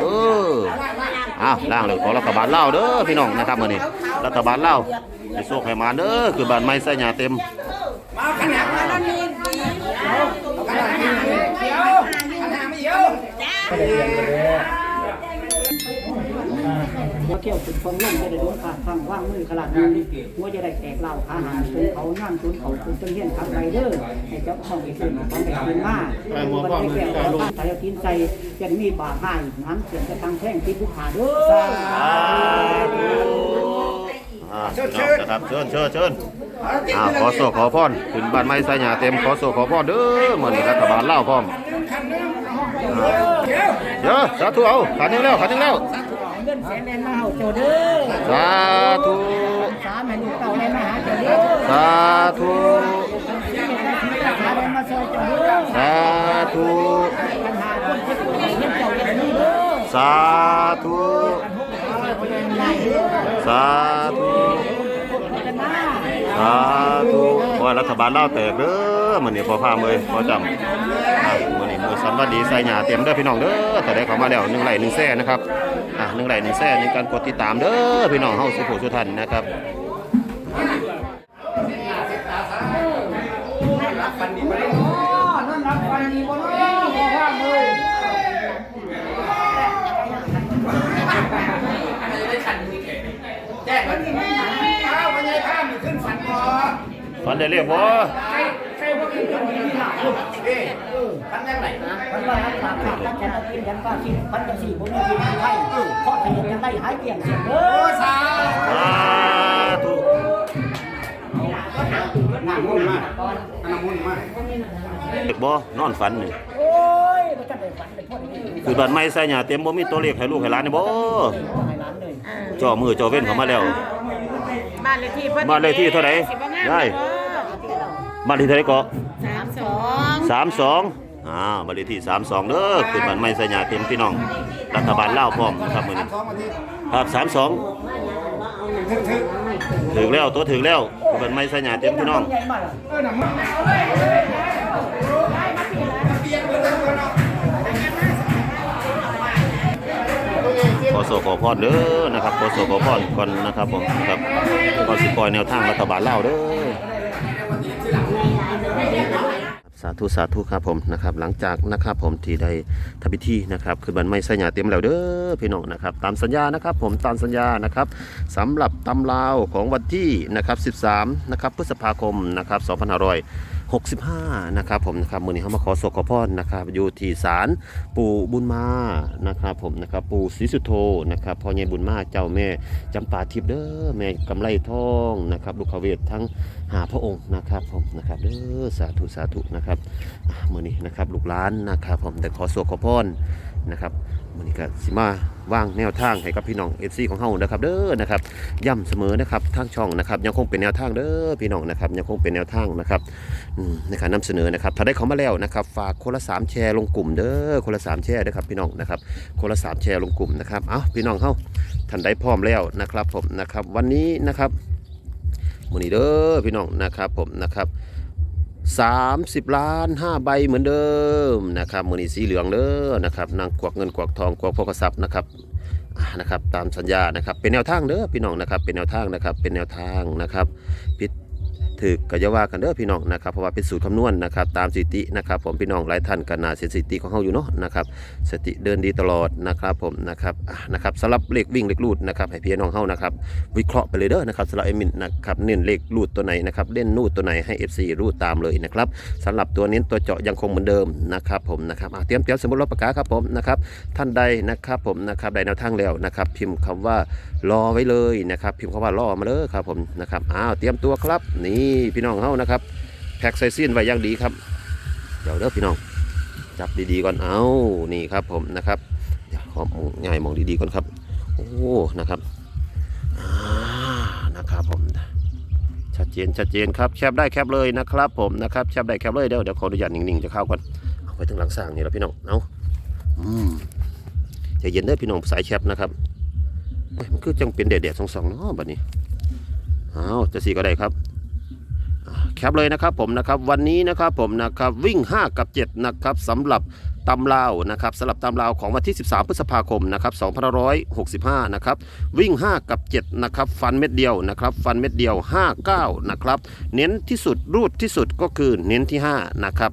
เอออ้าวล่างเลยขอรัฐบาลเล่าวเด้อพี่น้องนะครับมื้อนี้รัฐบาลเล่าวให้โชคให้มาเด้อคือบ้านไม้ใส่หญ้าเต็ม มาขนาดนั้นนี่ขนาดนี้เขียวขนาดไม่เยอะ หัว เกี่ยวจุดฟองลมจะได้โดนขาดฟังว่างมือขลาดนี้หัวจะได้แตกเหล่าขาหันจนเขาย่านจนเขาจนจนเฮียนทำไรเด้อให้เจ้าของอีกคนของแบบเป็นมาหัวฟองมือขลาดบ้านไทยกินใจจะมีบาดหายน้ำเสียงจะตังแท่งที่ผู้ขาเด้ออ่าพี่น้องนะครับเชิญเชิญเชิญอ่าขอโชคขอพรขึ้นบ้านไม้ใส่หญ้าเต็มขอโชคขอพรเด้อมื้อนี้รัฐบาลเล่าพร้อมเดี๋ยวสาธุเอาขันนึงแล้วขันนึงแล้ว เงินแสนแรงมาเฮาเจ้าเด้อสาธุสามแม่ลูกเต่าแรงมาหาเจ้าเด้อสาธุสาธุสาธุสาธุสาธุขอให้รัฐบาลเล่าแตกเด้อมื้อนี้พอพามือพอจำมื้อนี้มือสันวัสดีใส่หญ้าเต็มเด้อพี่น้องเด้อถ้าได้เข้ามาแล้ว1ไหลค์1แซ่นะครับ อะ1ไลค์1แซ่ในการกดติดตามเด้อพี่น้องเฮาสุขสุขท่านนะครับนั่นรับฟันดีบ่เนาะบ่ว่าเลยแจ้งวันนี้ไม่เอาวันนี้ข้ามขึ้นฝันพอฝันได้เรียกบ่ใครว่าขึ้นฝัน พันยังไงมันว่ารักษาขาดรักษากินยันป้ากินพันจังสี่บ่มีกินไทยเพราะทะเลยังได้หายเกลี้ยงเสียเด้โอ้อสาสาธุหน้ามุ่นมากหน้ามุ่นมากเด็กบ่นอนฝันนี่โอ้ยมันจะไปฝันเป็นพ่อได้ดีคือบ้านไม้ใส่หญ้าเต็มบ่มีตัวเลขให้ลูกให้หลานนี่บ่จ่อมือจ่อเว้นเขามาแล้ว บ้านเลขที่เพิ่นบ้านเลขที่เท่าไหร่ได้บ้านเลขที่เท่าไหร่ก็ สามสองอ่าบ้านเลขที่สามสองเด้อคือบ้านไม้ใส่หญ้าเต็มพี่น้อง รัฐบาลเล่าวพร้อมนะครับมือนี้สองวันที่ครับสามสองถึงแล้วตัวถึงแล้วคือบ้านไม้ใส่หญ้าเต็มพี่น้อง ขอโสขอพรเด้อนะครับขอโสขอพรก่อนนะครับผมครับก็สิปล่อยแนวทางรัฐบาลเล่าวเด้อาธุสาธุครับผมนะครับหลังจากนะครับผมที่ได้ทำพิธีนะครับคือบันไม้ใส่หยาเต็มแล้วเด้อพี่น้องนะครับตามสัญญานะครับผมตามสัญญานะครับสำหรับตำลาวของวันที่นะครับ13นะครับพฤษภาคมนะครับ2565นะครับผมนะครับมือนี้เฮามาขอโศกขอพรนะครับอยู่ที่ศาลปู่บุญมานะครับผมนะครับปู่ศรีสุโธนะครับพ่อใหญ่บุญมาเจ้าแม่จำปาทิพย์เด้อแม่กำไรทองนะครับลูกขเวททั้ง หาพระองค์นะครับผมนะครับเด้อสาธุสาธุนะครับมื้อนี้นะครับลูกหลานนะครับผมได้ขอโศกขอพรนะครับมื้อนี้ก็สิมาว่างแนวทางให้กับพี่น้อง FC ของเฮานะครับเด้อนะครับย้ำเสมอนะครับทางช่องนะครับยังคงเป็นแนวทางเด้อพี่น้องนะครับยังคงเป็นแนวทางนะครับในการนำเสนอนะครับถ้าได้เขามาแล้วนะครับฝากคนละสามแชร์ลงกลุ่มเด้อคนละสามแชร์เด้อครับพี่น้องนะครับคนละสามแชร์ลงกลุ่มนะครับเอ้าพี่น้องเข้าท่านได้พร้อมแล้วนะครับผมนะครับวันนี้นะครับ มือนี้เด้อพี่น้องนะครับผมนะครับ30 ล้าน 5 ใบเหมือนเดิมนะครับมือนี้สีเหลืองเด้อนะครับนางกวักเงินกวักทองกวักพกทรัพย์นะครับนะครับตามสัญญานะครับเป็นแนวทางเด้อพี่น้องนะครับเป็นแนวทางนะครับเป็นแนวทางนะครับพิ ถือก็จะว่ากันเด้อพี่น้องนะครับเพราะว่าเป็นสูตรคำนวณนะครับตามสถิตินะครับ ผมพี่น้องหลายท่านก็น่าเสียสถิติของเขาอยู่เนาะนะครับสติเดินดีตลอดนะครับผมนะครับนะครับสำหรับเลขวิ่งเลขลูดนะครับให้พี่น้องเฮานะครับวิเคราะห์ไปเลยเด้อนะครับสำหรับเอมินนะครับเน้นเลขลูดตัวไหนนะครับเล่นนูดตัวไหนให้ FC รูดตามเลยนะครับสำหรับตัวเน้นตัวเจาะยังคงเหมือนเดิมนะครับผมนะครับอะเตรียมเตรียมสมุดรับปากกาครับผมนะครับท่านใดนะครับผมนะครับใดแนวทางแล้วนะครับพิมพ์คำว่ารอไว้เลยนะครับพิมพ์คำว่ารอมาเลยครับผมนะครับอ้าวเตรียมตัวครับนี่พี่น้องเฮานะครับ แพ็กใส่ซีนไว้อย่างดีครับ เดี๋ยวเด้อพี่น้อง จับดีๆก่อนเอานี่ครับผมนะครับเดี๋ยวขอมองง่ายมองดีๆก่อนครับ โอ้นะครับอ่านะครับผมชัดเจนชัดเจนครับแคบได้แคบเลยนะครับ ผมนะครับแคบได้แคบเลยเดี๋ยวเดี๋ยวขออนุญาตนิ่งๆจะเข้าก่อนเอาไปถึงหลังสร้างนี่แล้วพี่น้องเอาอืมใจเย็นเด้อพี่น้องสายแคบนะครับมันคือจังเป็นเด็ดๆสองๆเนาะแบัดนี้เอาวจะสีก็ได้ครับ แคปเลยนะครับผมนะครับวันนี้นะครับผมนะครับวิ่ง 5 กับ 7 นะครับสำหรับตำลาวนะครับสำหรับตำลาวของวันที่ 13 พฤษภาคมนะครับ2565 นะครับ วิ่ง 5 กับ 7 นะครับ ฟันเม็ดเดียวนะครับ ฟันเม็ดเดียว 59 นะครับ เน้นที่สุดรูดที่สุดก็คือเน้นที่ 5 นะครับ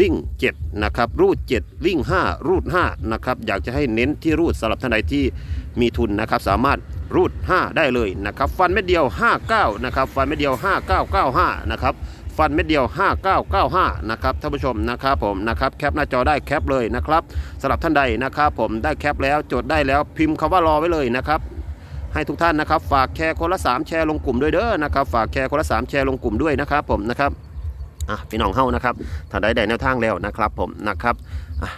วิ่ง 7 นะครับ รูด 7 วิ่ง 5 รูด 5 นะครับ อยากจะให้เน้นที่รูดสำหรับท่านใดที่มีทุนนะครับ สามารถรูด 5 ได้เลยนะครับฟันเม็ดเดียว 59 นะครับฟันเม็ดเดียว 5995 นะครับฟันเม็ดเดียว 5995 นะครับท่านผู้ชมนะครับผมนะครับแคปหน้าจอได้แคปเลยนะครับสำหรับท่านใดนะครับผมได้แคปแล้วจดได้แล้วพิมพ์คำว่ารอไว้เลยนะครับให้ทุกท่านนะครับฝากแชร์คนละ 3 แชร์ลงกลุ่มด้วยเด้อนะครับฝากแชร์คนละ 3 แชร์ลงกลุ่มด้วยนะครับผมนะครับอะพี่น้องเฮานะครับถ้าได้ได้แนวทางแล้วนะครับผมนะครับ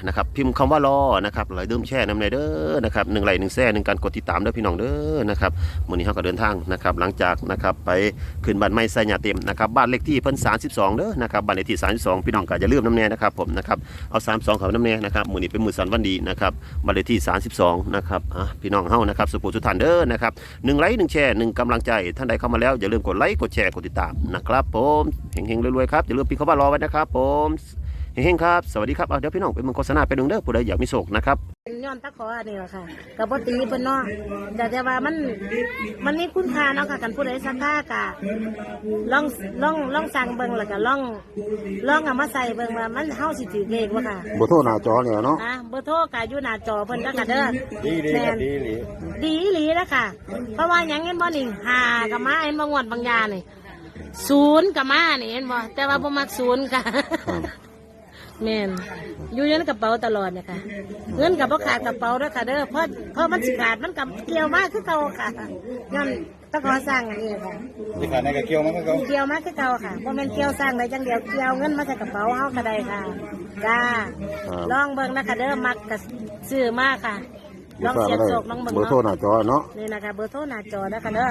นะครับพิมพ์คำว่ารอนะครับไหลเดิมแช่น้ำในเด้อนะครับหนึ่งไหลหนึ่งแช่หนึ่งการกดติดตามเด้อพี่น้องเด้อนะครับมื้อนี้เฮาก็เดินทางนะครับหลังจากนะครับไปขึ้นบ้านไม้ไซญาเต็มนะครับบ้านเลขที่เพิ่น32เด้อนะครับบ้านเลขที่ 32 พี่น้องก็อย่าลืมน้ำแน่นะครับผมนะครับเอา32เขาน้ำแน่นะครับมื้อนี้เป็นมื้อสันวันดีนะครับบ้านเลขที่ 32นะครับอะพี่น้องเฮานะครับสุขุสุทันเด้อนะครับหนึ่งไลค์หนึ่งแชร์หนึ่งกำลังใจท่านใดเข้ามาแล้วอย่าลืมกดไลค์กดแชร์กดติดตามนะครับผมเฮงๆรวยๆครับอย่าลืมพิมพ์เข้ามารอไว้นะครับผม เฮงๆครับ สวัสดีครับเอาเดี๋ยวพี่น้องไปเมืองโฆษณาไปดึงเด้อผู้ใดอยากมีโศกนะครับย้อนตะขออันนี้แหละค่ะกับปตีเพิ่นเนาะแต่แต่ว่ามันมันมีคุณค่าเนาะค่ะกันผู้ใดสักค่ากะลองลองลองสั่งเบิ่งแล้วก็ลองลองเอามาใส่เบิ่งว่ามันเฮาสิถือเลขบ่ค่ะบโทรหน้าจอเนี่ยเนาะอะเบอร์โทรก็อยู่หน้าจอเพิ่นก็ค่ะเด้อดีดีแม่นดีดีดีอีหลีแล้วค่ะ เพราะว่าหยังเห็นบ่นี่หากับมาเห็นบ่งวดบางยานี่ศูนย์กับมานี่เห็นบ่แต่ว่าบ่มักศูนย์ค่ะ แม่นอยู่ในกระเป๋าตลอดเนี่ยค่ะ เงินกับพ่ขาดกระเป๋าด้วยค่ะเด้อเพราะเพราะมันสิขาดมันกับเกี่ยวมากคือเก่าค่ะย้อนต้องขอสร้างอันนี้ค่ะที่ขาดในกระเกี่ยวมันก็เขาเกี่ยวมากคือเก่าค่ะเพราะมันเกี่ยวสร้างได้จังเดียวเกี่ยวเงินมาใส่กระเป๋าเฮาก็ได้ค่ะจ้าลองเบิ่งนะคะเด้อมักกับซื้อมากค่ะลองเสียบโศกลองเบิ่งเบอร์โทรหเนาะน้าจอเนาะนี่นะคะเบอร์โทรหน้าจอนะคะเด้อ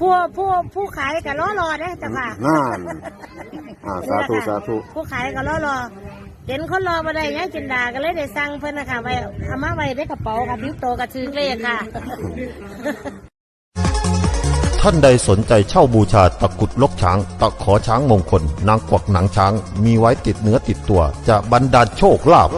ผู้ผู้ผู้ขายก็รอรอเด้อจ้ะค่ะนั่นอ่าสาธุสาธุผู้ขายก็รอรอ เห็นคนรอมาได้ยังจินดาก็เลยได้สั่งเพิ่นนะคะไว้เอามาไว้ในกระเป๋าค่ะบิ้วโตกับชื่อเลขค่ะ ท่านใดสนใจเช่าบูชาตะกรุดลกช้าง ตะขอช้างมงคล นางกวักหนังช้าง มีไว้ติดเนื้อติดตัว จะบรรดาลโชคลาภ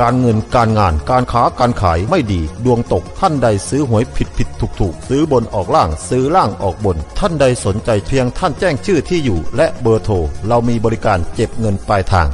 การเงินการงานการค้าการขายไม่ดี ดวงตกท่านใดซื้อหวยผิดผิดถูกถูกซื้อบนออกล่างซื้อล่างออกบน ท่านใดสนใจเพียงท่านแจ้งชื่อที่อยู่ และเบอร์โทรเรามีบริการเก็บเงินปลายทาง